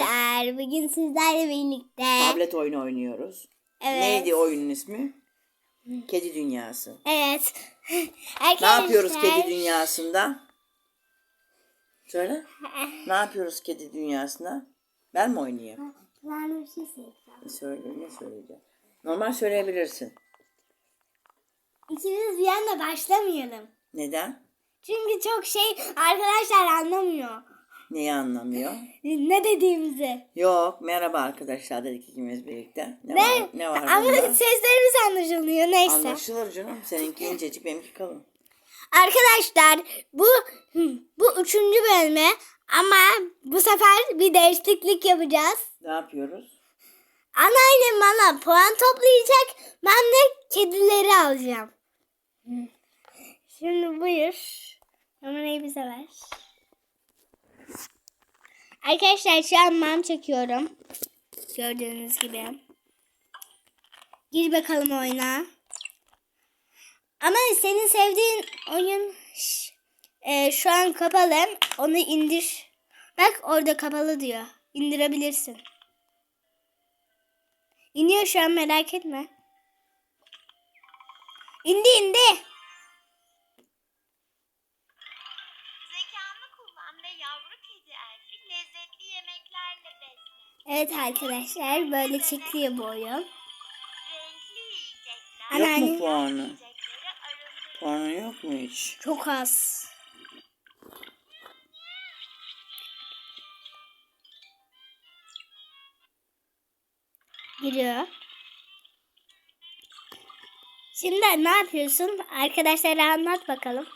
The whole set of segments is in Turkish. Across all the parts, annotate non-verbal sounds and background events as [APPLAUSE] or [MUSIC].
Arkadaşlar bugün sizlerle birlikte Tablet oyunu oynuyoruz. Evet. Neydi oyunun ismi? Kedi Dünyası. Evet. [LAUGHS] Ne Arkadaşlar, yapıyoruz Kedi Dünyası'nda? Söyle. Ne yapıyoruz Kedi Dünyası'nda? Ben mi oynayayım? Ben bir şey söyleyeceğim. Söyle, ne söyleyeceğim? Normal söyleyebilirsin. İkimiz bir anda başlamayalım. Neden? Çünkü çok şey arkadaşlar anlamıyor. Neyi anlamıyor? Ne dediğimizi. Yok, merhaba arkadaşlar dedik ikimiz birlikte. Ne, Ne? var, ne var Ama bunda? seslerimiz anlaşılmıyor. Neyse. Anlaşılır canım. Seninki incecik, benimki kalın. Arkadaşlar bu bu üçüncü bölme ama bu sefer bir değişiklik yapacağız. Ne yapıyoruz? Anneannem bana puan toplayacak. Ben de kedileri alacağım. Şimdi buyur. Numarayı bize ver. Arkadaşlar şu an mam çekiyorum. Gördüğünüz gibi. Gir bakalım oyuna. Ama senin sevdiğin oyun e, şu an kapalı. Onu indir. Bak orada kapalı diyor. İndirebilirsin. İniyor şu an merak etme. İndi indi. Evet arkadaşlar böyle çekiliyor bu oyun. Yok Anneanne. mu puanı? Puanı yok mu hiç? Çok az. Giriyor. Şimdi ne yapıyorsun? Arkadaşlara anlat bakalım.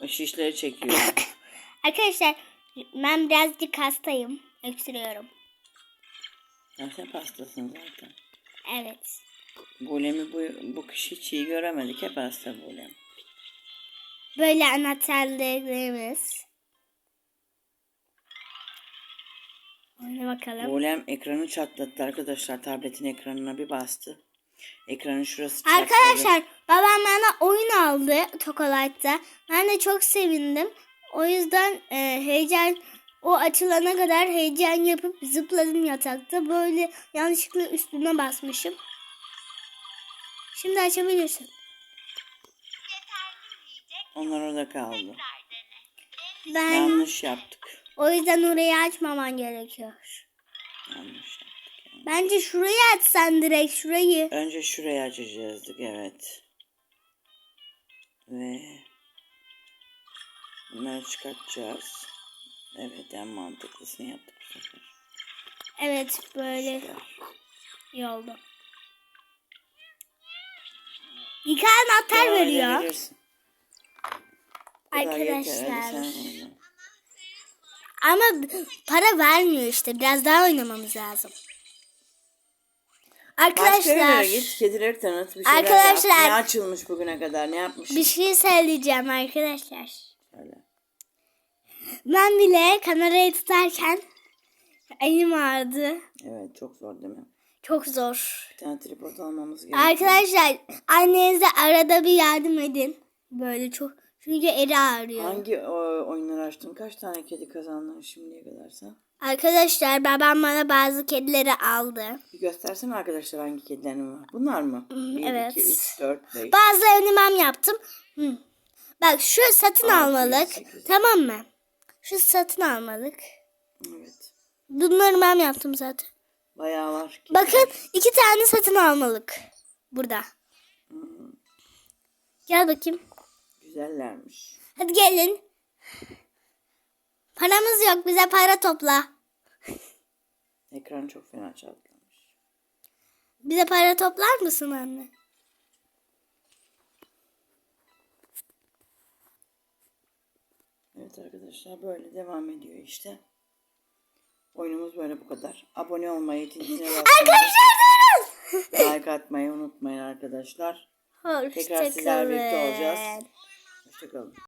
O şişleri çekiyor. [COUGHS] Arkadaşlar ben birazcık hastayım. Öksürüyorum. Ya sen hastasın zaten. Evet. Bulemi bu, bu kış hiç iyi göremedik. Hep hasta Bulem. Böyle anahtarlarımız. Oyna bakalım. Bulem ekranı çatlattı arkadaşlar. Tabletin ekranına bir bastı. Ekranın şurası çatladı. Arkadaşlar babam bana oyun aldı Tokalight'ta. Ben de çok sevindim. O yüzden e, heyecan o açılana kadar heyecan yapıp zıpladım yatakta. Böyle yanlışlıkla üstüne basmışım. Şimdi açabilirsin. Onlar orada kaldı. Ben Yanlış yaptık. o yüzden orayı açmaman gerekiyor. Yanlış yaptık. yani. Bence şurayı açsan direkt şurayı. Önce şurayı açacağızdık. Evet. Ve bunları çıkartacağız. Evet en mantıklısını yaptık bu sefer. Evet böyle iyi oldu. İlk anahtar veriyor. edebilirsin. Bu kadar yeter, hadi Arkadaşlar. oyna. Ama para vermiyor işte. Biraz daha oynamamız lazım. Başka Arkadaşlar yerlere git kedileri tanıt bir şeyler Arkadaşlar- yap. Ne açılmış bugüne kadar ne yapmış? bir şey söyleyeceğim arkadaşlar. Ben bile kamerayı tutarken elim ağrıdı. Evet çok zor değil mi? Çok zor. Bir tane tripod almamız gerekiyor. Arkadaşlar annenize arada bir yardım edin. Böyle çok çünkü eli ağrıyor. Hangi o, oyunları açtın? Kaç tane kedi kazandın şimdiye kadar sen? Arkadaşlar babam bana bazı kedileri aldı. Bir göstersene arkadaşlar hangi kedilerin var. Bunlar mı? 1, evet. 2, 3, 4, 5. Bazılarını ben yaptım. Hı. Bak şu satın Altı, almalık. sekiz. Tamam mı? Şu satın almalık. Evet. Bunları ben yaptım zaten. Bayağı var. kedi. Bakın iki tane satın almalık. Burada. Gel bakayım. Güzellermiş. Hadi gelin. Paramız yok. Bize para topla. Ekran çok fena çatlamış. Bize para toplar mısın anne? Evet arkadaşlar böyle devam ediyor işte. Oyunumuz böyle bu kadar. Abone olmayı, tintine basmayı, Arkadaşlar durun. like atmayı unutmayın arkadaşlar. Hoşça Tekrar sizlerle birlikte olacağız. Hoşçakalın.